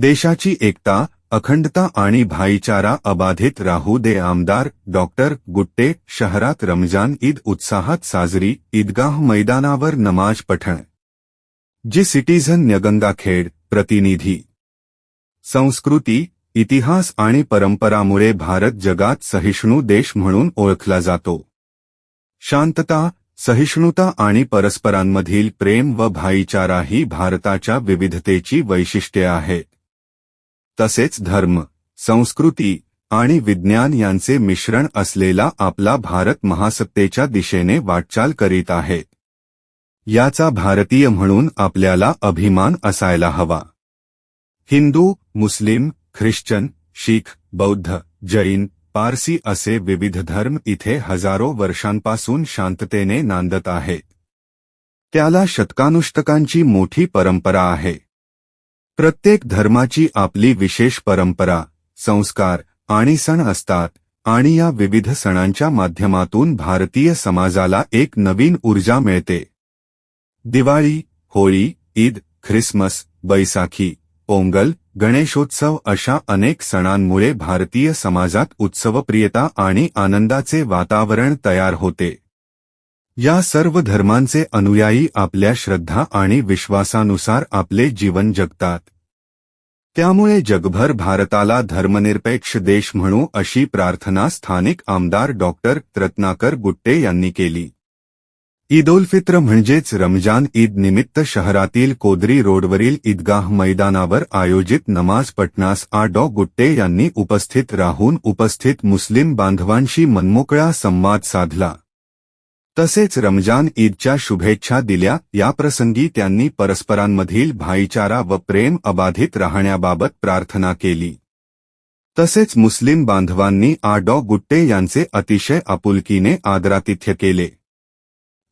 देशाची एकता, अखंडता आणि भाईचारा अबाधित राहू दे आमदार डॉक्टर गुट्टे, शहरात रमज़ान ईद उत्साहात साजरी, ईदगाह मैदानावर नमाज़ पठण. जी सिटीझन न्यगंगाखेड, प्रतिनिधी. संस्कृती, इतिहास आणि परंपरामुळे भारत जगात सहिष्णू देश म्हणून ओळखला जातो. शांतता, सहिष्णुता आणि परस्परांमधील प्रेम व भाईचारा ही भारताच्या विविधतेची वैशिष्ट्ये आहेत. तसेच धर्म संस्कृती आणि विज्ञान यांचे मिश्रण असलेला आपला भारत महासत्तेच्या दिशेने वाटचाल करीत आहे. याचा भारतीय म्हणून आपल्याला अभिमान असायला हवा. हिंदू मुस्लिम ख्रिश्चन शीख बौद्ध जैन पारसी असे विविध धर्म इथे हजारो वर्षांपासून शांततेने नांदत आहेत. त्याला शतकानुष्टकांची मोठी परंपरा आहे. प्रत्येक धर्माची आपली विशेष परंपरा संस्कार आणि सण असतात आणि या विविध सणांच्या माध्यमातून भारतीय समाजाला एक नवीन ऊर्जा मिळते. दिवाळी होळी ईद ख्रिसमस बैसाखी पोंगल गणेशोत्सव अशा अनेक सणांमुळे भारतीय समाजात उत्सवप्रियता आणि आनंदाचे वातावरण तयार होते. या सर्व धर्मांचे अनुयायी आपल्या श्रद्धा आणि विश्वासानुसार आपले जीवन जगतात. त्यामुळे जगभर भारताला धर्मनिरपेक्ष देश म्हणू अशी प्रार्थना स्थानिक आमदार डॉक्टर रत्नाकर गुट्टे यांनी केली. ईद उल फित्र म्हणजेच रमजान ईद निमित्त शहरातील कोदरी रोडवरील ईदगाह मैदानावर आयोजित नमाज पटनास आ डॉ. गुट्टे यांनी उपस्थित राहून उपस्थित मुस्लिम बांधवांशी मनमोकळा संवाद साधला. तसेच रमजान ईदच्या शुभेच्छा दिल्या. याप्रसंगी त्यांनी परस्परांमधील भाईचारा व प्रेम अबाधित राहण्याबाबत प्रार्थना केली. तसेच मुस्लिम बांधवांनी आ डॉ गुट्टे यांचे अतिशय आपुलकीने आदरातिथ्य केले.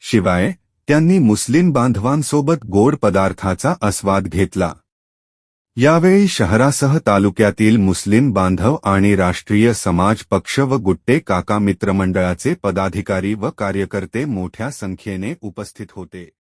शिवाय त्यांनी मुस्लिम बांधवांसोबत गोड पदार्थाचा आस्वाद घेतला. यावेळी शहरासह तालुक्यातील मुस्लिम बांधव आणि राष्ट्रीय समाज पक्ष व गुट्टे काका मित्रमंडळाचे पदाधिकारी व कार्यकर्ते मोठ्या संख्येने उपस्थित होते.